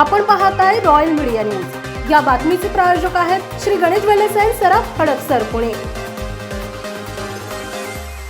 आपण पाहत आहे रॉयल मीडिया न्यूज या बातमीचे प्रायोजक आहेत श्री गणेश वेलेसाई अँड सराफ हडपसर पुणे.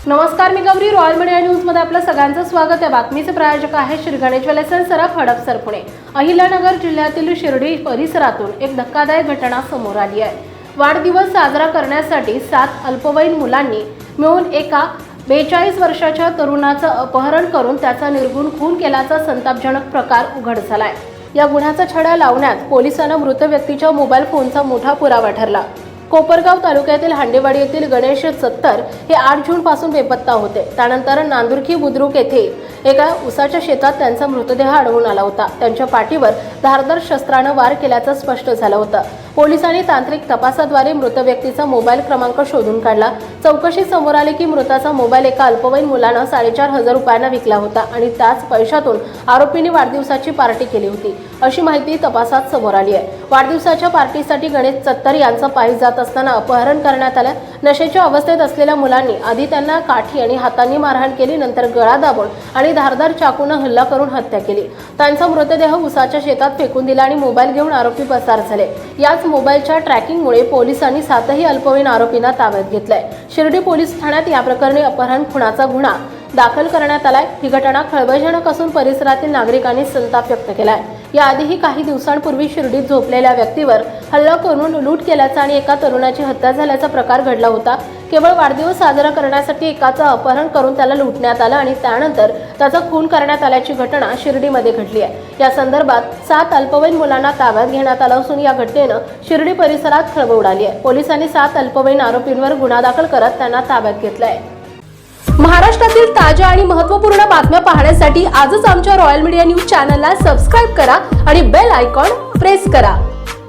नमस्कार मी गौरी. रॉयल मीडिया न्यूजमध्ये आपलं सगळ्यांचं स्वागत. या बातमीचे प्रायोजक आहे श्री गणेश वेलेसन सराफ हडपसर पुणे. अहिल्यानगर जिल्ह्यातील शिर्डी परिसरातून एक धक्कादायक घटना समोर आली आहे. वाढदिवस साजरा करण्यासाठी सात अल्पवयीन मुलांनी मिळून एका बेचाळीस वर्षाच्या तरुणाचं अपहरण करून त्याचा निर्गुण खून केल्याचा संतापजनक प्रकार उघड झाला आहे या गुन्ह्याचा छडा लावण्यात पोलिसांना मृत व्यक्तीच्या मोबाईल फोनचा मोठा पुरावा ठरला. कोपरगाव तालुक्यातील हांडेवाडी येथील गणेश सत्तर हे आठ जून पासून बेपत्ता होते. त्यानंतर नांदुरकी बुद्रुक येथे एका उसाच्या शेतात त्यांचा मृतदेह आढळून आला होता. त्यांच्या पाठीवर धारदार शस्त्रानं वार केल्याचं स्पष्ट झालं होतं. पोलिसांनी तांत्रिक तपासाद्वारे मृत व्यक्तीचा मोबाईल क्रमांक शोधून काढला. चौकशी समोर आली की मृताचा मोबाईल एका अल्पवयीन मुलानं साडेचार हजार रुपयांना विकला होता आणि त्याच पैशातून आरोपींनी वाढदिवसाची पार्टी केली होती. अशी माहिती तपासात समोर आली आहे. वाढदिवसाच्या पार्टीसाठी गणेश चत्तर यांचा पायी जात असताना अपहरण करण्यात आलं. नशेच्या अवस्थेत असलेल्या मुलांनी आधी त्यांना काठी आणि हातांनी मारहाण केली नंतर गळा दाबून आणि धारदार चाकूनं हल्ला करून हत्या केली. त्यांचा मृतदेह उसाच्या शेतात फेकून दिला आणि मोबाईल घेऊन आरोपी पसार झाले. याच मोबाईलच्या ट्रॅकिंगमुळे पोलिसांनी सातही अल्पवयीन आरोपींना ताब्यात घेतलंय. शिर्डी पोलीस ठाण्यात या प्रकरणी अपहरण खुणाचा गुन्हा दाखल करण्यात आलाय. ही घटना खळबळजनक असून परिसरातील नागरिकांनी संताप व्यक्त केलाय. याआधीही काही दिवसांपूर्वी शिर्डीत झोपलेल्या व्यक्तीवर हल्ला करून लूट केल्याचा आणि एका तरुणाची हत्या झाल्याचा प्रकार घडला होता. केवळ वाढदिवस साजरा करण्यासाठी एकाचं अपहरण करून त्याला लुटण्यात आलं आणि त्यानंतर त्याचा खून करण्यात आल्याची घटना शिर्डीमध्ये घडली आहे. या संदर्भात सात अल्पवयीन मुलांना ताब्यात घेण्यात आलं असून या घटनेनं शिर्डी परिसरात खळबळ उडाली आहे. पोलिसांनी सात अल्पवयीन आरोपींवर गुन्हा दाखल करत त्यांना ताब्यात घेतलंय. महाराष्ट्रातील ताज्या आणि महत्त्वपूर्ण बातम्या पाहण्यासाठी आजच आमच्या रॉयल मीडिया न्यूज चॅनलला सबस्क्राईब करा आणि बेल आयकॉन प्रेस करा.